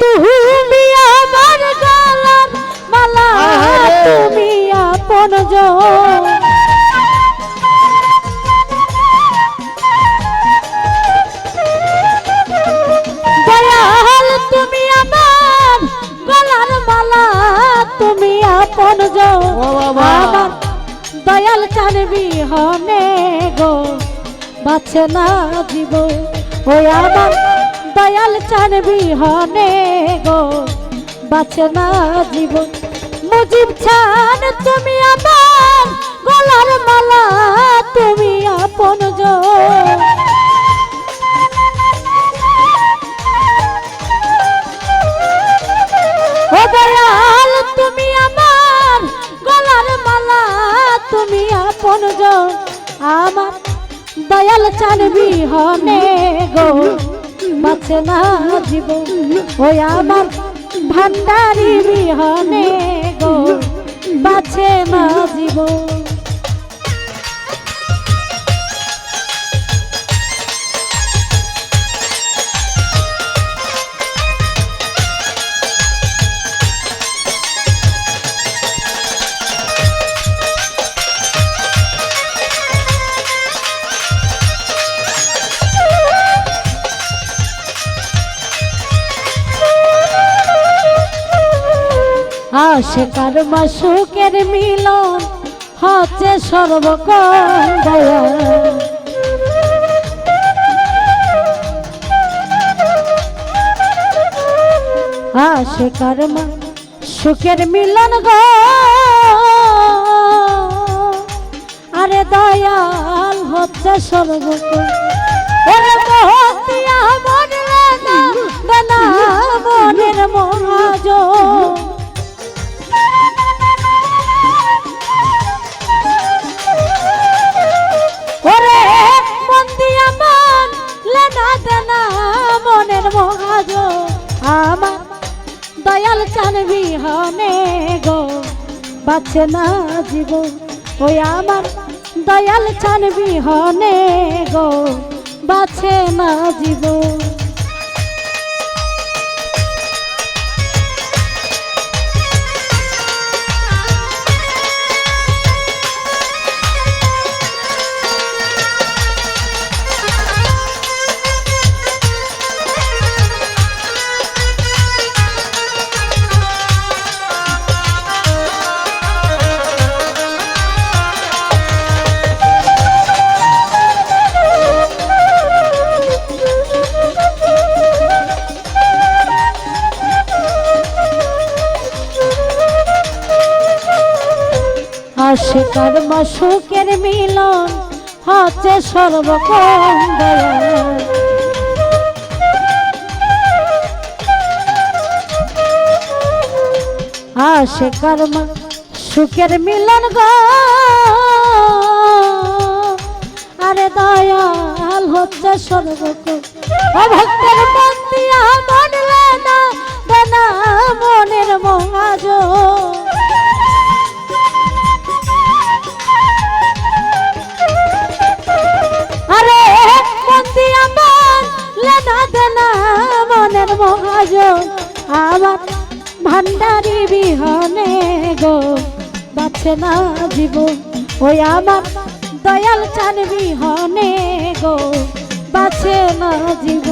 তুমি আমার গলার মালা। তুমি আপন দয়াল তুমি আমার গলার মালা তুমি আপন ও আমার দয়াল চানবি হনে গো বাছে না জীব ওই আমার দয়াল চানবি হনে গো বাছে না জীব মুজিব ছান তুমি আমার, গলার মালা তুমি আপন ও দয়াল তুমি আমার, গলার মালা তুমি আপন আমার দয়াল চানবি হনে গো। বাছে না জীব ওই আমার ভান্ডারি বিহনে গো বাঁচে না আশেকার মাসুকের মিলন হচ্ছে সর্বকম দয়া আশেকার মা সুখের মিলন গো। আরে দয়াল হচ্ছে সর্বকম মনে মনের মহাজ দয়াল চানবি হনে গো, বাঁচে না জীব ওই আমার দয়াল চানবি হনে গো, বাঁচে না জীব আশেকার মাসুকের মিলন হচ্ছে সর্বকম দয়া আশেকার মা সুখের মিলন গো। আরে দয়াল হচ্ছে সর্বকম ও ভক্তের না মনের মহাজ ভান্ডারি বিহনে গো বাছে না জীব ওই আমার দয়াল চান বিহনে গো বাছে না জীব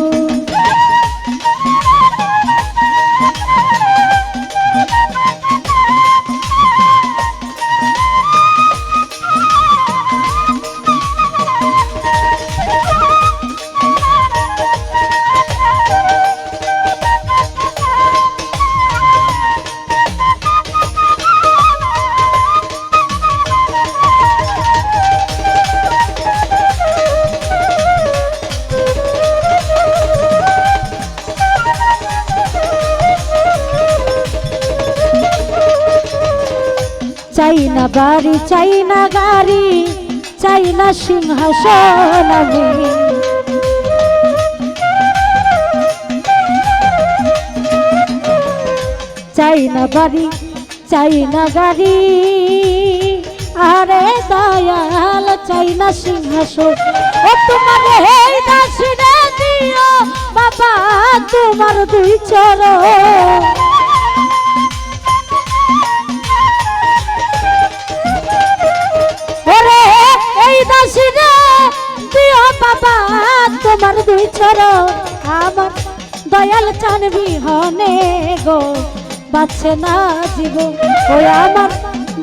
চাই না বাড়ি চাই না গাড়ি চাই না সিংহাসন আমি। চাই না বাড়ি চাই না গাড়ি, আরে দয়াল চাই না সিংহাসন। ও তোমার এই দাসিরে দিও, বাবা, তোমার দুই চরণ। চান বিহনে গো, বাঁচে না জীব ও আমার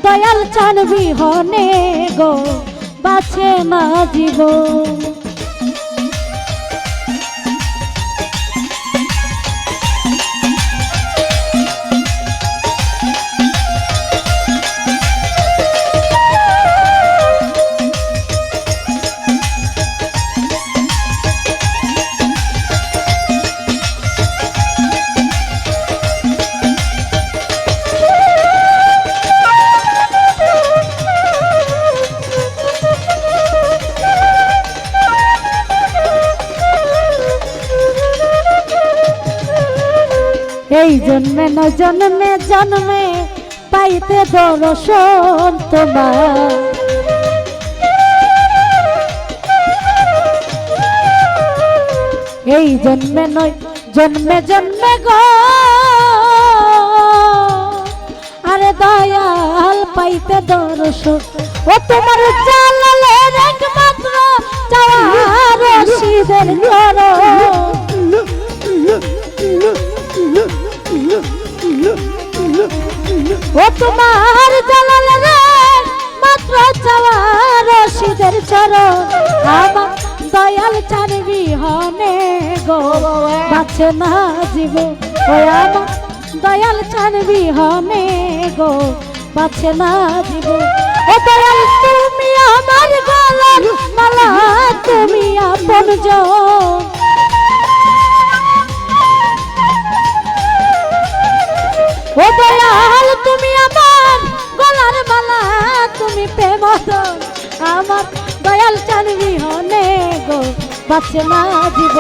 দয়াল চান বিহনে গো, বাঁচে না জীব এই জন্মে ন জন্মে জন্মে পাইতে দর্শন তোমার। এই জন্মে নয়, জন্মে জন্মে গো। আরে দয়াল, পাইতে দর্শন ও তোমার জালালের একমাত্র চাওয়ার রশিদের চরণ গো দয়াল চার বিহনে গো বাছে না জীব ও দয়াল, তুমি আমার গলার মালা, তুমি আপন জন। ও দয়াল, তুমি আমার গলার মালা, তুমি প্রেম আমার দয়াল চানবি হনে গো বাঁচে না জীব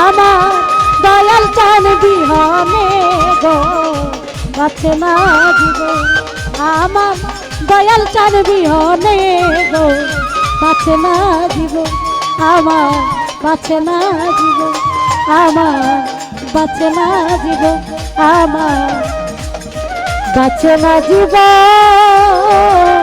আমার। দয়াল চানবি হনে গো, বাঁচে না জীব আমার। দয়াল চানবি হনে গো, বাঁচে না জীব আমার। বাঁচে না জীব আমার। বাঁচে না জীব আমার। বাঁচে না জীবন